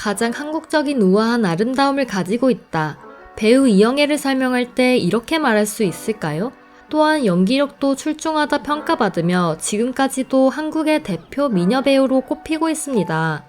가장 한국적인 우아한 아름다움을 가지고 있다. 배우 이영애를 설명할 때 이렇게 말할 수 있을까요? 또한 연기력도 출중하다 평가받으며 지금까지도 한국의 대표 미녀 배우로 꼽히고 있습니다.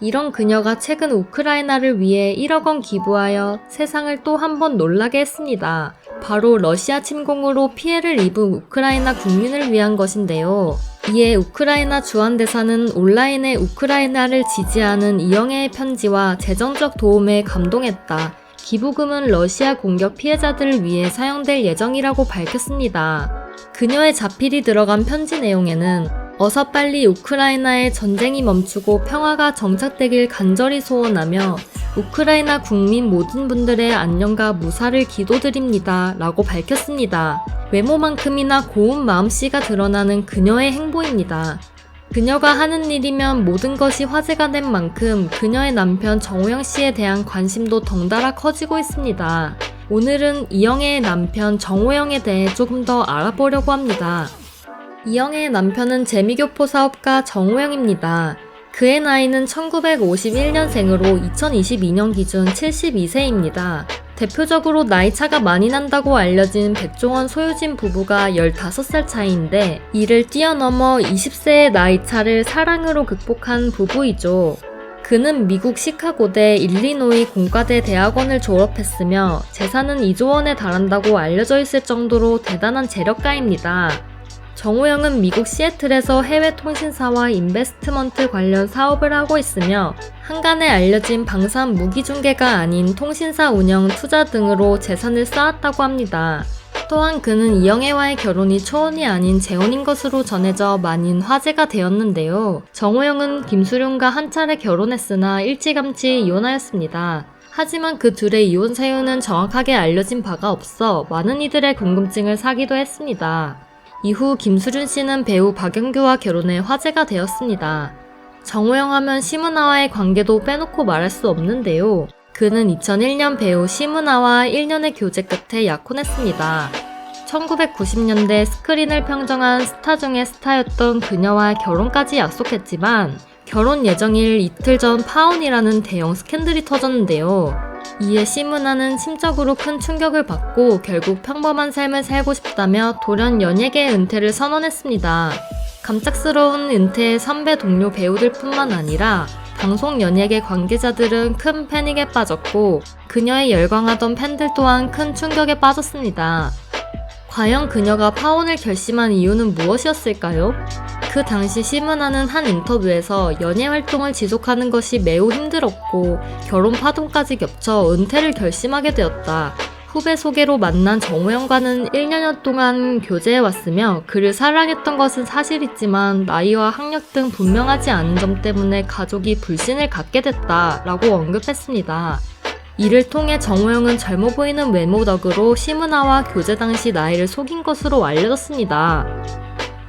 이런 그녀가 최근 우크라이나를 위해 1억 원 기부하여 세상을 또 한 번 놀라게 했습니다. 바로 러시아 침공으로 피해를 입은 우크라이나 국민을 위한 것인데요. 이에 우크라이나 주한대사는 온라인에 우크라이나를 지지하는 이영애의 편지와 재정적 도움에 감동했다. 기부금은 러시아 공격 피해자들을 위해 사용될 예정이라고 밝혔습니다. 그녀의 자필이 들어간 편지 내용에는 어서 빨리 우크라이나의 전쟁이 멈추고 평화가 정착되길 간절히 소원하며 우크라이나 국민 모든 분들의 안녕과 무사를 기도드립니다. 라고 밝혔습니다. 외모만큼이나 고운 마음씨가 드러나는 그녀의 행보입니다. 그녀가 하는 일이면 모든 것이 화제가 된 만큼 그녀의 남편 정우영 씨에 대한 관심도 덩달아 커지고 있습니다. 오늘은 이영애의 남편 정우영에 대해 조금 더 알아보려고 합니다. 이영애의 남편은 재미교포 사업가 정우영입니다. 그의 나이는 1951년생으로 2022년 기준 72세입니다. 대표적으로 나이 차가 많이 난다고 알려진 백종원 소유진 부부가 15살 차이인데 이를 뛰어넘어 20세의 나이 차를 사랑으로 극복한 부부이죠. 그는 미국 시카고대 일리노이 공과대 대학원을 졸업했으며 재산은 2조 원에 달한다고 알려져 있을 정도로 대단한 재력가입니다. 정우영은 미국 시애틀에서 해외 통신사와 인베스트먼트 관련 사업을 하고 있으며 한간에 알려진 방산 무기 중개가 아닌 통신사 운영, 투자 등으로 재산을 쌓았다고 합니다. 또한 그는 이영애와의 결혼이 초혼이 아닌 재혼인 것으로 전해져 많은 화제가 되었는데요. 정우영은 김수룡과 한 차례 결혼했으나 일찌감치 이혼하였습니다. 하지만 그 둘의 이혼 사유는 정확하게 알려진 바가 없어 많은 이들의 궁금증을 사기도 했습니다. 이후 김수준 씨는 배우 박영규와 결혼해 화제가 되었습니다. 정우영 하면 시문아와의 관계도 빼놓고 말할 수 없는데요. 그는 2001년 배우 시문아와 1년의 교제 끝에 약혼했습니다. 1990년대 스크린을 평정한 스타 중의 스타였던 그녀와 결혼까지 약속했지만 결혼 예정일 이틀 전 파혼이라는 대형 스캔들이 터졌는데요. 이에 시문아는 심적으로 큰 충격을 받고 결국 평범한 삶을 살고 싶다며 돌연 연예계 은퇴를 선언했습니다. 감짝스러운 은퇴의 선배 동료 배우들뿐만 아니라 방송 연예계 관계자들은 큰 패닉에 빠졌고 그녀의 열광하던 팬들 또한 큰 충격에 빠졌습니다. 과연 그녀가 파혼을 결심한 이유는 무엇이었을까요? 그 당시 시문아는 한 인터뷰에서 연예 활동을 지속하는 것이 매우 힘들었고 결혼 파동까지 겹쳐 은퇴를 결심하게 되었다. 후배 소개로 만난 정우영과는 1년여 동안 교제해 왔으며 그를 사랑했던 것은 사실이지만 나이와 학력 등 분명하지 않은 점 때문에 가족이 불신을 갖게 됐다 라고 언급했습니다. 이를 통해 정우영은 젊어 보이는 외모 덕으로 시문아와 교제 당시 나이를 속인 것으로 알려졌습니다.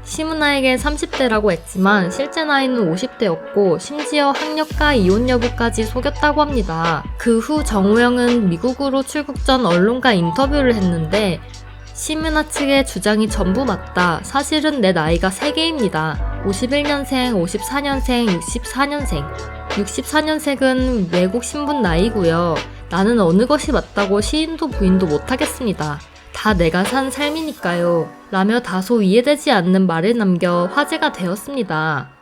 시문아에게 30대라고 했지만 실제 나이는 50대였고 심지어 학력과 이혼 여부까지 속였다고 합니다. 그 후 정우영은 미국으로 출국 전 언론과 인터뷰를 했는데 시문아 측의 주장이 전부 맞다. 사실은 내 나이가 3개입니다. 51년생, 54년생, 64년생. 64년생은 외국 신분 나이고요. 나는 어느 것이 맞다고 시인도 부인도 못하겠습니다. 다 내가 산 삶이니까요. 라며 다소 이해되지 않는 말을 남겨 화제가 되었습니다.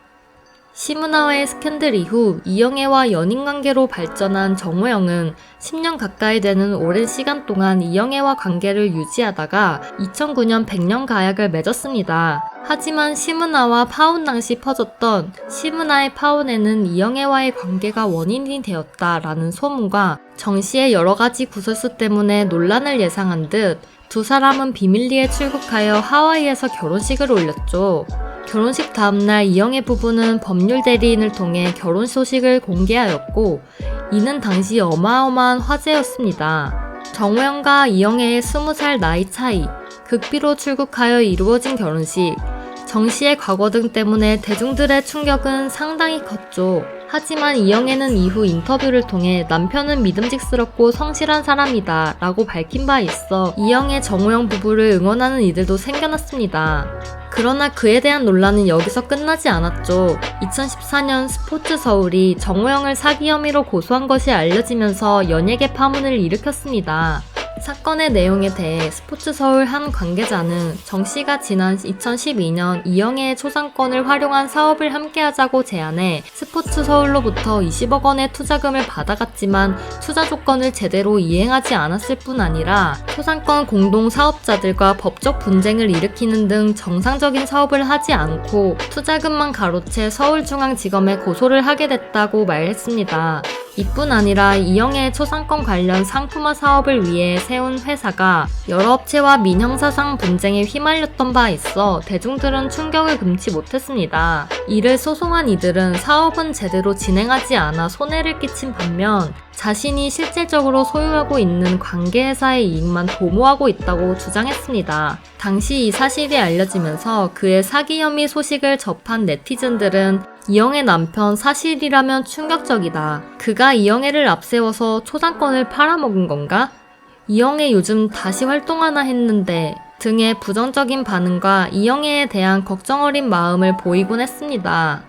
시문화와의 스캔들 이후 이영애와 연인 관계로 발전한 정우영은 10년 가까이 되는 오랜 시간 동안 이영애와 관계를 유지하다가 2009년 100년 가약을 맺었습니다. 하지만 시문화와 파혼 당시 퍼졌던 시문화의 파혼에는 이영애와의 관계가 원인이 되었다라는 소문과 정 씨의 여러 가지 구설수 때문에 논란을 예상한 듯 두 사람은 비밀리에 출국하여 하와이에서 결혼식을 올렸죠. 결혼식 다음날 이영애 부부는 법률 대리인을 통해 결혼 소식을 공개하였고, 이는 당시 어마어마한 화제였습니다. 정우영과 이영애의 20살 나이 차이, 극비로 출국하여 이루어진 결혼식, 정 씨의 과거 등 때문에 대중들의 충격은 상당히 컸죠. 하지만 이영애는 이후 인터뷰를 통해 남편은 믿음직스럽고 성실한 사람이다 라고 밝힌 바 있어 이영애 정우영 부부를 응원하는 이들도 생겨났습니다. 그러나 그에 대한 논란은 여기서 끝나지 않았죠. 2014년 스포츠 서울이 정우영을 사기 혐의로 고소한 것이 알려지면서 연예계 파문을 일으켰습니다. 사건의 내용에 대해 스포츠 서울 한 관계자는 정 씨가 지난 2012년 이영애의 초상권을 활용한 사업을 함께하자고 제안해 스포츠 서울로부터 20억 원의 투자금을 받아갔지만 투자 조건을 제대로 이행하지 않았을 뿐 아니라 초상권 공동 사업자들과 법적 분쟁을 일으키는 등 정상적인 사업을 하지 않고 투자금만 가로채 서울중앙지검에 고소를 하게 됐다고 말했습니다. 이뿐 아니라 이영애의 초상권 관련 상품화 사업을 위해 세운 회사가 여러 업체와 민형사상 분쟁에 휘말렸던 바 있어 대중들은 충격을 금치 못했습니다. 이를 소송한 이들은 사업은 제대로 진행하지 않아 손해를 끼친 반면 자신이 실질적으로 소유하고 있는 관계회사의 이익만 도모하고 있다고 주장했습니다. 당시 이 사실이 알려지면서 그의 사기 혐의 소식을 접한 네티즌들은 이영애 남편 사실이라면 충격적이다. 그가 이영애를 앞세워서 초상권을 팔아먹은 건가? 이영애 요즘 다시 활동하나 했는데 등의 부정적인 반응과 이영애에 대한 걱정 어린 마음을 보이곤 했습니다.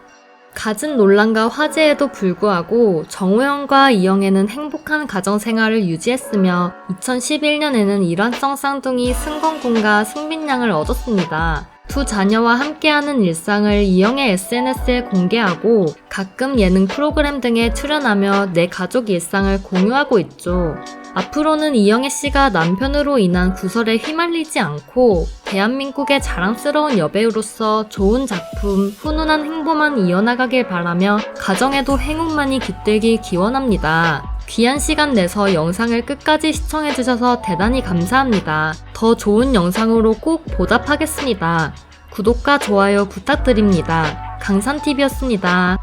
갖은 논란과 화제에도 불구하고 정우영과 이영애는 행복한 가정 생활을 유지했으며 2011년에는 일환성 쌍둥이 승건군과 승빈양을 얻었습니다. 두 자녀와 함께하는 일상을 이영애 SNS에 공개하고 가끔 예능 프로그램 등에 출연하며 내 가족 일상을 공유하고 있죠. 앞으로는 이영애 씨가 남편으로 인한 구설에 휘말리지 않고 대한민국의 자랑스러운 여배우로서 좋은 작품, 훈훈한 행보만 이어나가길 바라며 가정에도 행운만이 깃들길 기원합니다. 귀한 시간 내서 영상을 끝까지 시청해주셔서 대단히 감사합니다. 더 좋은 영상으로 꼭 보답하겠습니다. 구독과 좋아요 부탁드립니다. 강산TV였습니다.